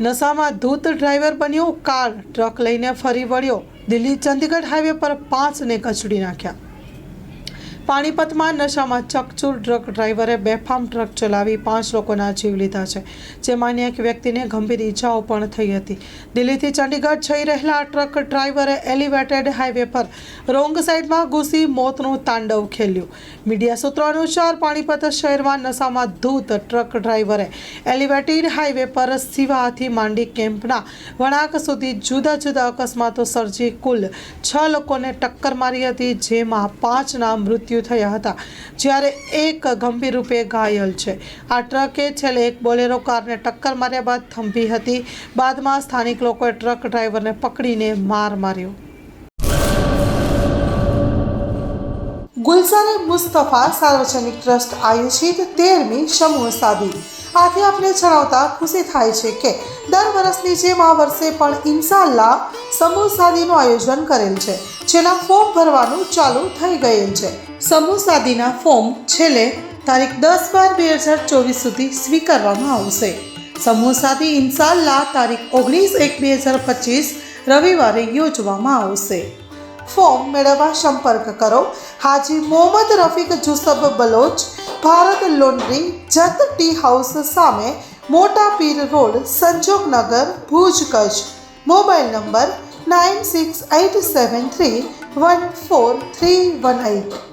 નશામાં ધૂત ડ્રાઈવર બન્યો, કાર ટ્રક લઈને ફરી વળ્યો. દિલ્હી ચંદીગઢ હાઈવે પર પાંચને કચડી નાખ્યા. પાણીપતમાં નશામાં ચકચૂર ટ્રક ડ્રાઈવરે બેફામ ટ્રક ચલાવી પાંચ લોકોના જીવ લીધા છે. જેમાંની એક વ્યક્તિને ગંભીર ઈજાઓ પણ થઈ હતી. દિલ્હીથી ચંડીગઢ જઈ રહેલા ટ્રક ડ્રાઈવરે એલિવેટેડ હાઈવે પર રોંગ સાઈડમાં ઘૂસી મોતનું તાંડવ ખેલ્યું. મીડિયા સૂત્રો અનુસાર પાણીપત શહેરમાં નશામાં ધૂત ટ્રક ડ્રાઈવરે એલિવેટેડ હાઈવે પર સિવાથી માંડી કેમ્પના વળાંક સુધી જુદા જુદા અકસ્માતો સર્જી કુલ છ લોકોને ટક્કર મારી હતી, જેમાં પાંચના મૃત્યુ થયા હતા, જ્યારે એક ગંભીર રૂપે ઘાયલ છે. આ ટ્રકે છેલ્લે એક બોલેરો કારને ટક્કર માર્યા બાદ થંભી હતી. બાદમાં સ્થાનિક લોકોએ ટ્રક ડ્રાઈવરને પકડીને માર માર્યો. ગુલસાને મુસ્તફા સાર્વજનિક ટ્રસ્ટ આયોજિત તેરમી સમૂહ સાદી આથી આપણે જણાવતા ખુશી થાય છે કે દર વર્ષની જેમ આ વર્ષે પણ ઇન્શાલ્લાહ સમૂહ સાદીનું આયોજન કરેલ છે, જેના ફોર્મ ભરવાનું ચાલુ થઈ ગયેલ છે. સમૂહ સાદીના ફોર્મ છેલ્લે તારીખ દસ બાર બે હજાર ચોવીસ સુધી સ્વીકારવામાં આવશે. સમૂહ સાદી ઇન્શાલ્લાહ તારીખ ઓગણીસ એક બે હજાર પચીસ રવિવારે યોજવામાં આવશે. ફોર્મ મેળવવા સંપર્ક કરો. હાજી મોહમ્મદ રફીક જુસબ બલોચ, ભારત લોન્ડ્રી, જત ટી હાઉસ સામે Mota Pir road Sanjognagar Bhuj Kutch. Mobile number nine six eight seven three one four three one eight